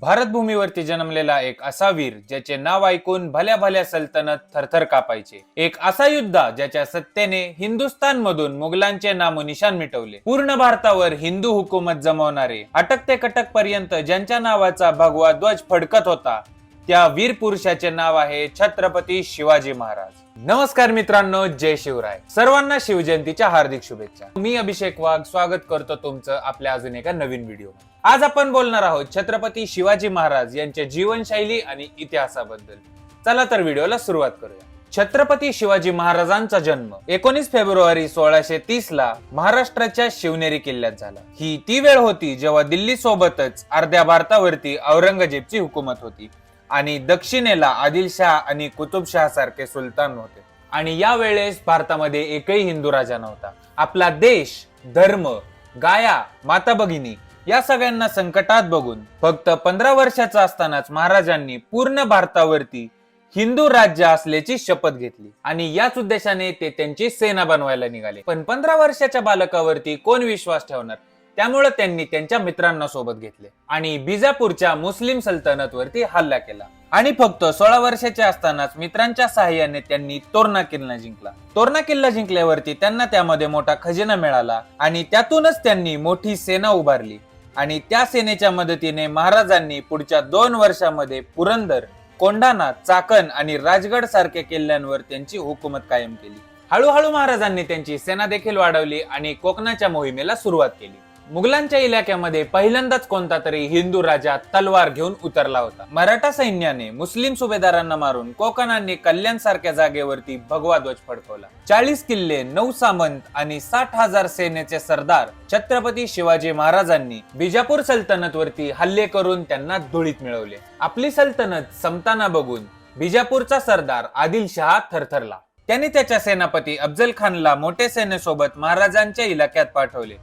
भारतभूमीवरती जन्मलेला एक असा वीर ज्याचे नाव ऐकून भल्या भल्या सल्तनत थरथर कापायचे. एक असा युद्धा ज्याच्या सत्तेने हिंदुस्थान मधून मुघलांचे नामोनिशान मिटवले. पूर्ण भारतावर हिंदू हुकूमत जमवणारे अटक ते कटक पर्यंत ज्यांच्या नावाचा भगवा ध्वज फडकत होता त्या वीर पुरुषाचे नाव आहे छत्रपती शिवाजी महाराज. नमस्कार मित्रांनो जय शिवराय. सर्वांना शिवजयंतीच्या हार्दिक शुभेच्छा. मी अभिषेक वाघ स्वागत करतो तुमचं आपल्या अजून एका नवीन व्हिडिओ आज आपण बोलणार आहोत छत्रपती शिवाजी महाराज यांच्या जीवनशैली आणि इतिहासाबद्दल. चला तर व्हिडिओला सुरुवात करूया. छत्रपती शिवाजी महाराजांचा जन्म एकोणीस फेब्रुवारी सोळाशे तीस ला महाराष्ट्राच्या शिवनेरी किल्ल्यात झाला. ही ती वेळ होती जेव्हा दिल्ली सोबतच अर्ध्या भारतावरती औरंगजेबची हुकूमत होती. आणि दक्षिणेला आदिलशाह आणि कुतुबशाह सारखे सुलतान होते. आणि या वेळेस भारतामध्ये एकही हिंदू राजा नव्हता. आपला देश धर्म गाया माता भगिनी या सगळ्यांना संकटात बघून फक्त पंधरा वर्षाचा असतानाच महाराजांनी पूर्ण भारतावरती हिंदू राज्य असल्याची शपथ घेतली. आणि याच उद्देशाने ते त्यांची सेना बनवायला निघाले. पण पंधरा वर्षाच्या बालकावरती कोण विश्वास ठेवणार? त्यामुळे त्यांनी त्यांच्या मित्रांना सोबत घेतले. आणि बिजापूरच्या मुस्लिम सल्तनतवरती हल्ला केला. आणि फक्त सोळा वर्षाचे असतानाच मित्रांच्या सहाय्याने त्यांनी तोरणा किल्ला जिंकला. तोरणा किल्ला जिंकल्यावरती त्यांना त्यामध्ये मोठा खजिना मिळाला आणि त्यातूनच त्यांनी मोठी सेना उभारली. आणि त्या सेनेच्या मदतीने महाराजांनी पुढच्या दोन वर्षामध्ये पुरंदर कोंढाणा चाकण आणि राजगड सारख्या किल्ल्यांवर त्यांची हुकूमत कायम केली. हळूहळू महाराजांनी त्यांची सेना देखील वाढवली आणि कोकणाच्या मोहिमेला सुरुवात केली. मुघलांच्या इलाक्यामध्ये पहिल्यांदाच कोणता तरी हिंदू राजा तलवार घेऊन उतरला होता. मराठा सैन्याने मुस्लिम सुभेदारांना मारून कोकणांनी कल्याण सारख्या जागेवरती भगवा ध्वज फडकवला. चाळीस किल्ले नऊ सामंत आणि साठ हजार सेनेचे सरदार छत्रपती शिवाजी महाराजांनी बिजापूर सल्तनतवरती हल्ले करून त्यांना धुळीत मिळवले. आपली सल्तनत संपताना बघून बिजापूरचा सरदार आदिलशहा थरथरला. त्याने त्याच्या सेनापती अफजल खानला मोठे सेनेसोबत महाराजांच्या इलाक्यात पाठवले.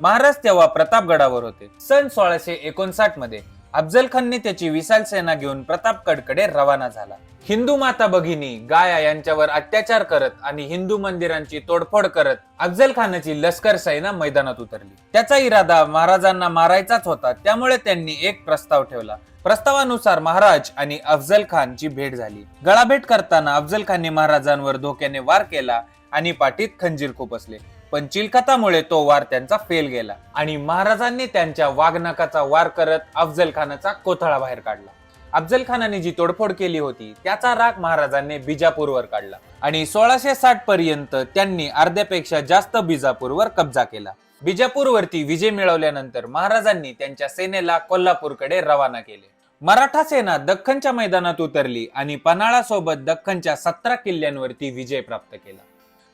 महाराज तेव्हा प्रतापगडावर होते. सन सोळाशे एकोणसाठमध्ये अफजल खानने त्याची विशाल सेना घेऊन प्रतापगडकडे रवाना झाला. हिंदू माता भगिनी गाया यांच्यावर अत्याचार करत आणि हिंदू मंदिरांची तोडफोड करत अफजल खानाची लष्कर सेना मैदानात उतरली. त्याचा इरादा महाराजांना मारायचाच होता त्यामुळे त्यांनी एक प्रस्ताव ठेवला. प्रस्तावानुसार महाराज आणि अफजल खानची भेट झाली. गळाभेट करताना अफजल खानने महाराजांवर धोक्याने वार केला आणि पाठीत खंजीर खुपसले. पण चिलखतामुळे तो वार त्यांचा फेल गेला. आणि महाराजांनी त्यांच्या वाघनकाचा वार करत अफजल खानाचा कोथळा बाहेर काढला. अफजल खानाने जी तोडफोड केली होती त्याचा राग महाराजांनी बिजापूरवर काढला. आणि सोळाशे साठ पर्यंत त्यांनी अर्ध्यापेक्षा जास्त बिजापूरवर कब्जा केला. बिजापूरवरती विजय मिळवल्यानंतर महाराजांनी त्यांच्या सेनेला कोल्हापूरकडे रवाना केले. मराठा सेना दख्खनच्या मैदानात उतरली आणि पन्हाळा सोबत दख्खनच्या सतरा किल्ल्यांवरती विजय प्राप्त केला.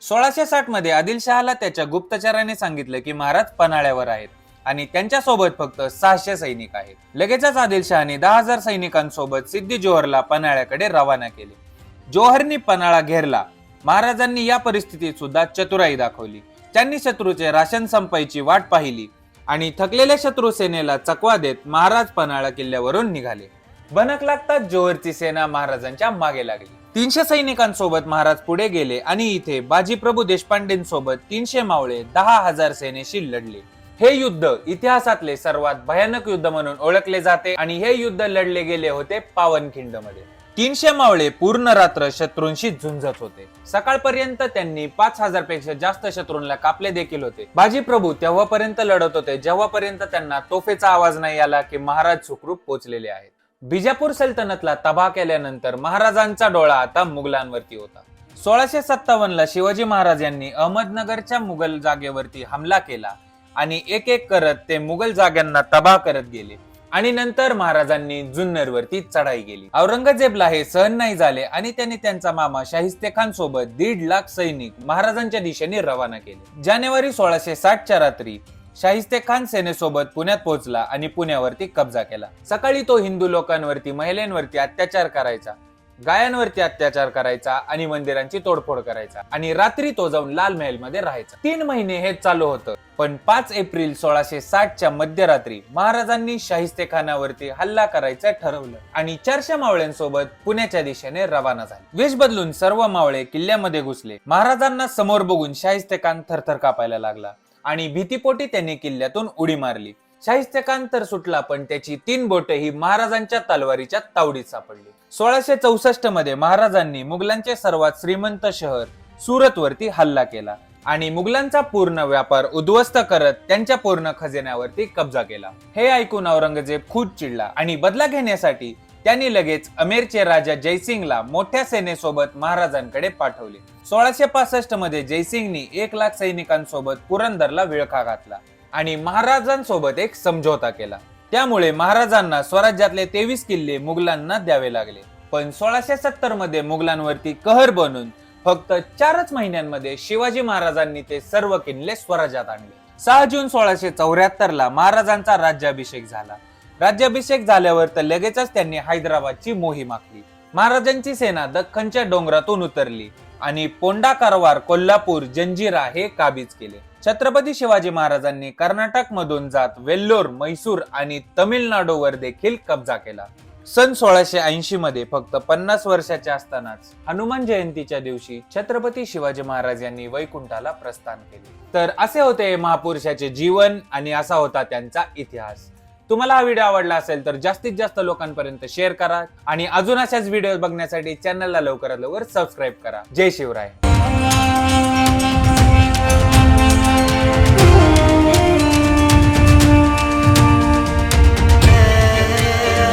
सोळाशे साठमध्ये आदिलशहाला त्याच्या गुप्तचराने सांगितलं की महाराज पन्हाळ्यावर आहेत आणि त्यांच्यासोबत फक्त सहाशे सैनिक आहेत. लगेचच आदिलशहाने दहा हजार सैनिकांसोबत सिद्धी जोहरला पन्हाळ्याकडे रवाना केले. जोहरनी पन्हाळा घेरला. महाराजांनी या परिस्थितीत सुद्धा चतुराई दाखवली. त्यांनी शत्रूचे राशन संपायची वाट पाहिली आणि थकलेल्या शत्रू सेनेला चकवा देत महाराज पन्हाळा किल्ल्यावरून निघाले. बनक लागताच जोहरची सेना महाराजांच्या मागे लागली. तीनशे सैनिकांसोबत महाराज पुढे गेले आणि इथे बाजीप्रभू देशपांडेंसोबत तीनशे मावळे दहा हजार सेनेशी लढले हे युद्ध इतिहासातले सर्वात भयानक युद्ध म्हणून ओळखले जाते आणि हे युद्ध लढले गेले होते पावनखिंडमध्ये तीनशे मावळे पूर्ण रात्र शत्रूंशी झुंजत होते. सकाळपर्यंत त्यांनी पाच हजारपेक्षा जास्त शत्रूंना कापले देखील होते. बाजीप्रभू तेव्हापर्यंत लढत होते जेव्हापर्यंत त्यांना तोफेचा आवाज नाही आला की महाराज सुखरूप पोचलेले आहेत. बिजापूर सल्तनतला तबाह केल्यानंतर महाराजांचा डोळा आता मुघलांवरती होता. सोळाशे सत्तावन्न ला शिवाजी महाराज यांनी अहमदनगरच्या मुघल जागेवरती हमला केला आणि एक एक करत ते मुघल जाग्यांना तबाह करत गेले आणि नंतर महाराजांनी जुन्नरवरती चढाई केली. औरंगजेबला हे सहन नाही झाले आणि त्यांनी त्यांचा मामा शाहिस्ते खान सोबत दीड लाख सैनिक महाराजांच्या दिशेने रवाना केले. जानेवारी सोळाशे साठच्या रात्री शाहिस्ते खान सेनेसोबत पुण्यात पोहोचला आणि पुण्यावरती कब्जा केला. सकाळी तो हिंदू लोकांवरती महिलांवरती अत्याचार करायचा. गायांवरती अत्याचार करायचा आणि मंदिरांची तोडफोड करायचा. आणि रात्री तो जाऊन लाल महलमध्ये राहायचा. तीन महिने हे चालू होतं. पण पाच एप्रिल सोळाशे साठच्या मध्यरात्री महाराजांनी शाहिस्ते खानावरती हल्ला करायचं ठरवलं. आणि चारशे मावळ्यांसोबत पुण्याच्या दिशेने रवाना झाले. वेश बदलून सर्व मावळे किल्ल्यामध्ये घुसले. महाराजांना समोर बघून शाहिस्ते खान थरथर कापायला लागला. आणि भीतीपोटी त्यांनी किल्ल्यातून उडी मारली. शाहिस्ते तर सुटला पण त्याची तीन बोटे ही महाराजांच्या तलवारीच्या तावडीत सापडली. सोळाशे चौसष्टमध्ये महाराजांनी मुघलांचे सर्वात श्रीमंत शहर सुरतवरती हल्ला केला आणि मुघलांचा पूर्ण व्यापार उद्ध्वस्त करत त्यांच्या पूर्ण खजिन्यावरती कब्जा केला. हे ऐकून औरंगजेब खूप चिडला आणि बदला घेण्यासाठी त्यांनी लगेच अमेरचे राजा जयसिंगला मोठ्या सेनेसोबत महाराजांकडे पाठवले. सोळाशे पासष्टमध्ये जयसिंगनी एक लाख सैनिकांसोबत पुरंदरला विळखा घातला आणि महाराजांसोबत एक समझोता केला. त्यामुळे महाराजांना स्वराज्यातले तेवीस किल्ले मुघलांना द्यावे लागले. पण सोळाशे सत्तरमध्ये मुघलांवरती कहर बनून फक्त चारच महिन्यांमध्ये शिवाजी महाराजांनी ते सर्व किल्ले स्वराज्यात आणले. सहा जून सोळाशे चौऱ्याहत्तर ला महाराजांचा राज्याभिषेक झाला. राज्याभिषेक झाल्यावर तर लगेचच त्यांनी हैदराबादची मोहीम आखली महाराजांची सेना दख्खनच्या डोंगरातून उतरली आणि पोंडा कारवार कोल्हापूर जंजिरा हे काबीज केले. छत्रपती शिवाजी महाराजांनी कर्नाटक मधून जात वेल्लोर मैसूर आणि तमिळनाडूवर देखील कब्जा केला. सन सोळाशे ऐंशी मध्ये फक्त पन्नास वर्षाचे असतानाच हनुमान जयंतीच्या दिवशी छत्रपती शिवाजी महाराज यांनी वैकुंठाला प्रस्थान केले. तर असे होते हे महापुरुषाचे जीवन आणि असा होता त्यांचा इतिहास. तुम्हाला हा व्हिडिओ आवडला असेल तर जास्तीत जास्त लोकांपर्यंत शेअर करा आणि अजून अशाच व्हिडिओ बघण्यासाठी चॅनलला लवकरात लवकर सबस्क्राईब करा. जय शिवराय.